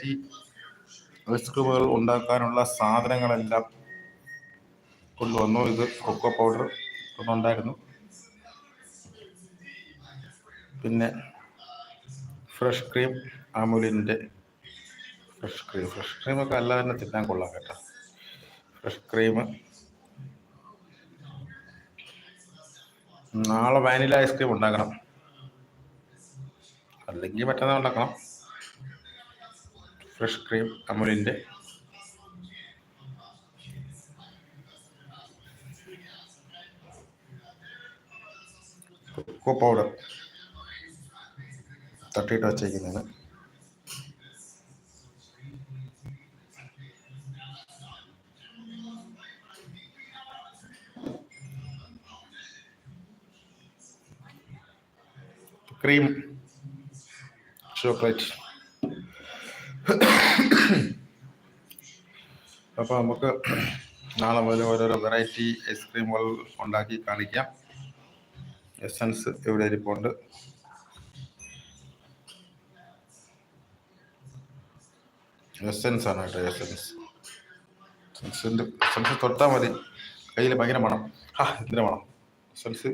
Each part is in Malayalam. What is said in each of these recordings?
വെറൈറ്റി ഐസ്ക്രീമുകൾ ഉണ്ടാക്കാനുള്ള സാധനങ്ങളെല്ലാം കൊണ്ടുവന്നു. ഇത് കൊക്കോ പൗഡർ കൊണ്ടുണ്ടായിരുന്നു. പിന്നെ ഫ്രഷ് ക്രീം അമുലിന്റെ ഫ്രഷ് ക്രീം. ഫ്രഷ് ക്രീമൊക്കെ അല്ല തന്നെ തിന്നാൻ കൊള്ളാം കേട്ടോ. Fresh cream. നാളെ വാനില ഐസ്ക്രീം ഉണ്ടാക്കണം. അല്ലെങ്കിൽ മറ്റന്നാൾ ഉണ്ടാക്കണം. ഫ്രഷ് ക്രീം അമുലിന്റെ. കൊക്കോ പൗഡർ തട്ടിയിട്ട് വച്ചേക്കുന്നതാണ്. Cream chocolate. അപ്പോൾ നമുക്ക് നാളെ മുതൽ ഓരോരോ വെറൈറ്റി ഐസ്ക്രീമുകൾ ഉണ്ടാക്കി കാണിക്കാം. എസൻസ് ഇവിടെ ഇരിപ്പുണ്ട്? എസൻസ് ആണ് കേട്ടോ എസൻസ് എസൻസ് തൊട്ടാൽ മതി. കയ്യിൽ ഭയങ്കര മണം. ആ ഇതിന് മണം. എസൻസ്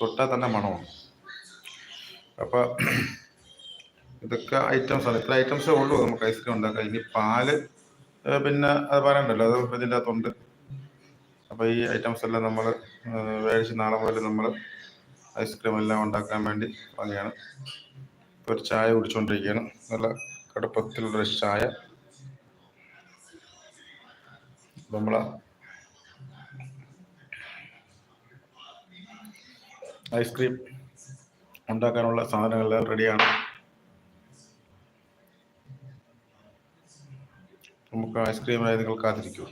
തൊട്ടാൽ തന്നെ മണമാണ്. അപ്പോൾ ഇതൊക്കെ ഐറ്റംസ് ആണ്. ഇത്ര ഐറ്റംസേ ഉള്ളൂ. നമുക്ക് ഐസ്ക്രീം ഉണ്ടാക്കാം. ഇനി പാൽ പിന്നെ അത് പറയണ്ടല്ലോ അത് ഇതിന്റെ അകത്തുണ്ട്. അപ്പോൾ ഈ ഐറ്റംസ് എല്ലാം നമ്മൾ മേടിച്ച് നാളെ മുതൽ നമ്മൾ ഐസ്ക്രീം എല്ലാം ഉണ്ടാക്കാൻ വേണ്ടി വാങ്ങിയാണ് ഒരു ചായ കുടിച്ചുകൊണ്ടിരിക്കുകയാണ് നല്ല കടുപ്പത്തിലുള്ളൊരു ചായ. നമ്മൾ ഐസ്ക്രീം ഉണ്ടാക്കാനുള്ള സാധനങ്ങളെല്ലാം റെഡിയാണ് നമുക്ക് ഐസ്ക്രീമിനായി നിങ്ങൾ കാത്തിരിക്കൂ